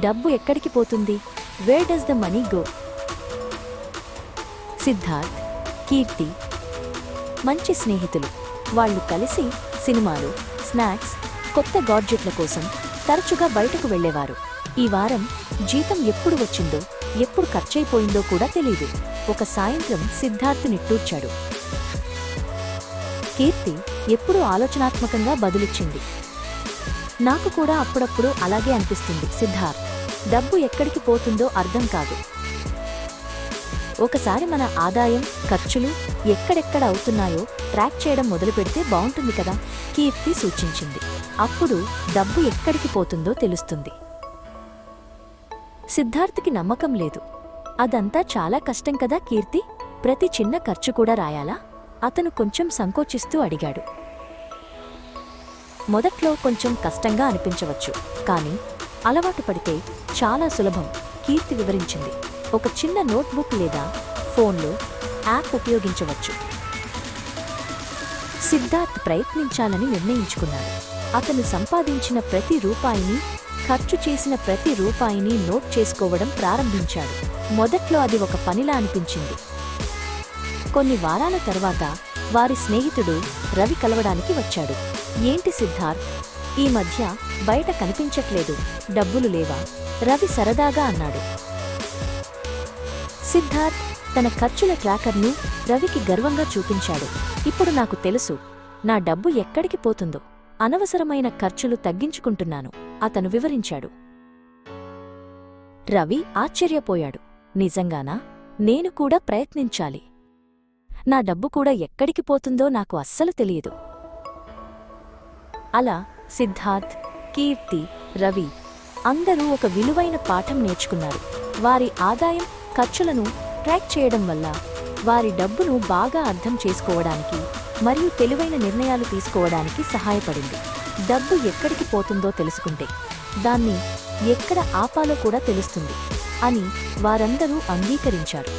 డబ్బు ఎక్కడికి పోతుంది? Where does the money go Siddharth Keerthi మంచి స్నేహితులు. వాళ్ళు కలిసి సినిమాలు స్నాక్స్ కొత్త గాడ్జెట్ల కోసం తరచుగా బయటకు వెళ్ళేవారు. ఈ వారం జీతం ఎప్పుడు వచ్చిందో ఎప్పుడు ఖర్చయిపోయిందో కూడా తెలీదు. ఒక సాయంత్రం సిద్ధార్థ్ నిట్టూర్చాడు కీర్తి ఎప్పుడూ ఆలోచనాత్మకంగా బదులిచ్చింది. నాకు కూడా అప్పుడప్పుడు అలాగే అనిపిస్తుంది సిద్ధార్థ్. డబ్బు ఎక్కడికి పోతుందో అర్థం కాదు. ఒకసారి మన ఆదాయం ఖర్చులు ఎక్కడెక్కడ అవుతున్నాయో ట్రాక్ చేయడం మొదలుపెడితే బాగుంటుంది కదా? కీర్తి సూచించింది. అప్పుడు డబ్బు ఎక్కడికి పోతుందో తెలుస్తుంది. సిద్ధార్థ్కి నమ్మకం లేదు. అదంతా చాలా కష్టం కదా కీర్తి? ప్రతి చిన్న ఖర్చు కూడా రాయాలా? అతను కొంచెం సంకోచిస్తూ అడిగాడు. మొదట్లో కొంచెం కష్టంగా అనిపించవచ్చు. కానీ అలవాటు పడితే చాలా సులభం కీర్తి వివరించింది. ఒక చిన్న నోట్బుక్ లేదా ఫోన్లో యాప్ ఉపయోగించవచ్చు. సిద్ధార్థ్ ప్రయత్నించాలని నిర్ణయించుకున్నాడు. అతను సంపాదించిన ప్రతి రూపాయిని ఖర్చు చేసిన ప్రతి రూపాయిని నోట్ చేసుకోవడం ప్రారంభించాడు. మొదట్లో అది ఒక పనిలా అనిపించింది. కొన్ని వారాల తర్వాత వారి స్నేహితుడు రవి కలవడానికి వచ్చాడు. ఏంటి సిద్ధార్థ్? ఈ మధ్య బయట కనిపించట్లేదు. డబ్బులు లేవా? రవి సరదాగా అన్నాడు. సిద్ధార్థ్ తన ఖర్చుల ట్రాకర్ను రవికి గర్వంగా చూపించాడు. ఇప్పుడు నాకు తెలుసు నా డబ్బు ఎక్కడికి పోతుందో. అనవసరమైన ఖర్చులు తగ్గించుకుంటున్నాను అతను వివరించాడు. రవి ఆశ్చర్యపోయాడు. నిజంగానా? నేను కూడా ప్రయత్నించాలి. నా డబ్బు కూడా ఎక్కడికి పోతుందో నాకు అస్సలు తెలియదు. అలా సిద్ధార్థ్ కీర్తి రవి అందరూ ఒక విలువైన పాఠం నేర్చుకున్నారు. వారి ఆదాయం ఖర్చులను ట్రాక్ చేయడం వల్ల వారి డబ్బును బాగా అర్థం చేసుకోవడానికి మరియు తెలివైన నిర్ణయాలు తీసుకోవడానికి సహాయపడింది. డబ్బు ఎక్కడికి పోతుందో తెలుసుకుంటే దాన్ని ఎక్కడ ఆపాలో కూడా తెలుస్తుంది అని వారందరూ అంగీకరించారు.